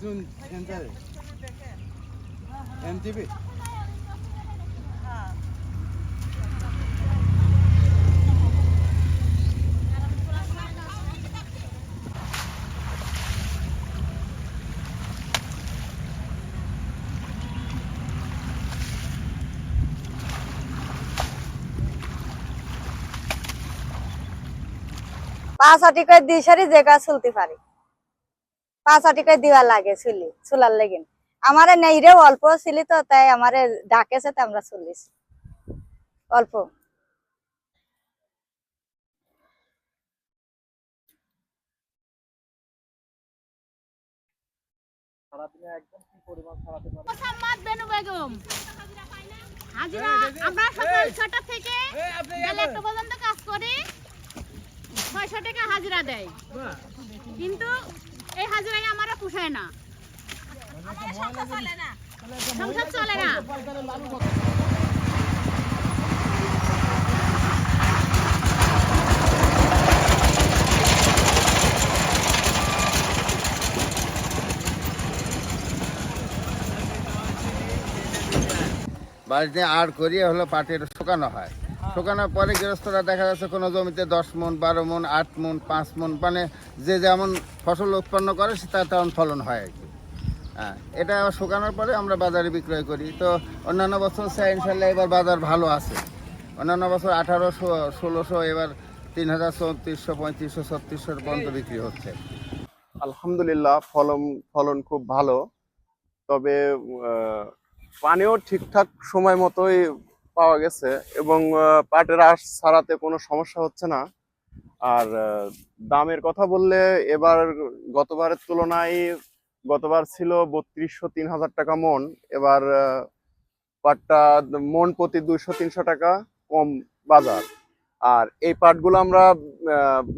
June সেন্টারে MTV পাঁচ আটি করে দিশারি সারি চলতে পারি পাঁচ আটি করে দিবা লাগে চুলি চুলার লেগিন। আমারে নেই রে অল্প ছিলি তো তাই আমারে ডাকেছে তো আমরা চলিস। অল্প। মোসাম্মদ বেনু বেগম। হাজিরা আমরা সকাল ছটা থেকে পর্যন্ত কাজ করি। ছয়শো টাকা হাজিরা দেয়। কিন্তু এই আমারা পোষায় না। সংসার চলে না। বাড়িতে আর করিয়ে হলো পাটের শুকানো হয়। শুকানোর পরে গৃহস্থরা দেখা যাচ্ছে কোনো জমিতে দশ মন, বারো মন, আট মন, পাঁচ মন মানে যে যেমন ফসল উৎপন্ন করে, সে তার তেমন ফলন হয় আর কি। হ্যাঁ এটা শুকানোর পরে আমরা বাজারে বিক্রয় করি। তো অন্যান্য বছর সে ইনশাল্লাহ এবার বাজার ভালো আছে। অন্যান্য বছর আঠারোশো ষোলোশো এবার তিন হাজার চৌত্রিশশো, পঁয়ত্রিশশো ছত্রিশশো পর্যন্ত বিক্রি হচ্ছে। আলহামদুলিল্লাহ, ফলন ফলন খুব ভালো। তবে পানিও ঠিকঠাক সময় মতোই পাওয়া গেছে এবং পাটের আঁশ ছাড়াতে কোনো সমস্যা হচ্ছে না। আর দামের কথা বললে এবার গতবারের তুলনায়, গতবার ছিল বত্রিশশো তিন হাজার টাকা মন। এবার পাটটা মন প্রতি দুইশো তিনশো টাকা কম বাজার। আর এই পাটগুলো আমরা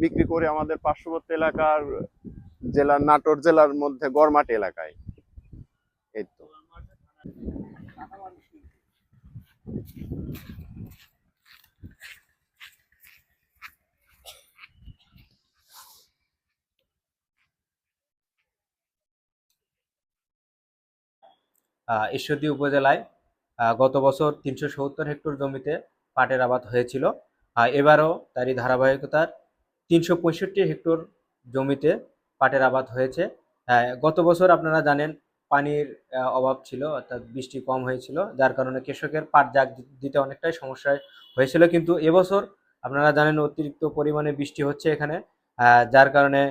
বিক্রি করি আমাদের পার্শ্ববর্তী এলাকার জেলার নাটোর জেলার মধ্যে গড়মাটি এলাকায়। এই তো। ঈশ্বরদী উপজেলায় গত বছর তিনশো সত্তর হেক্টর জমিতে পাটের আবাদ হয়েছিল। এবারও তারই ধারাবাহিকতার তিনশো পঁয়ষট্টি হেক্টর জমিতে পাটের আবাদ হয়েছে। গত বছর আপনারা জানেন পানির অভাব ছিল, অর্থাৎ বৃষ্টি কম হয়েছিল, যার কারণে কৃষকের পাট জাগ দিতে অনেকটাই সমস্যায় হয়েছিল। কিন্তু এবছর আপনারা জানেন অতিরিক্ত পরিমাণে বৃষ্টি হচ্ছে এখানে যার কারণে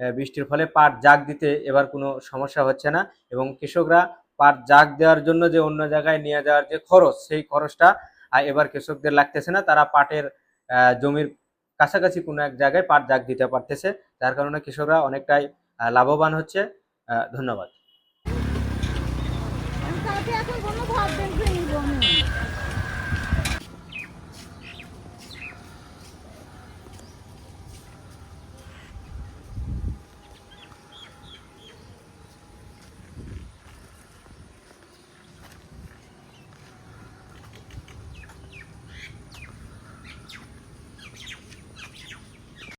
বৃষ্টির ফলে পাট জাগ দিতে এবার কোনো সমস্যা হচ্ছে না এবং কৃষকরা পাট জাগ দেওয়ার জন্য যে অন্য জায়গায় নিয়ে যাওয়ার যে খরচ, সেই খরচটা এবার কৃষকদের লাগতেছে না। তারা পাটের জমির কাছাকাছি কোনো এক জায়গায় পাট জাগ দিতে পারতেছে, যার কারণে কৃষকরা অনেকটাই লাভবান হচ্ছে। ধন্যবাদ। এখন কোনো ঘর দেখবে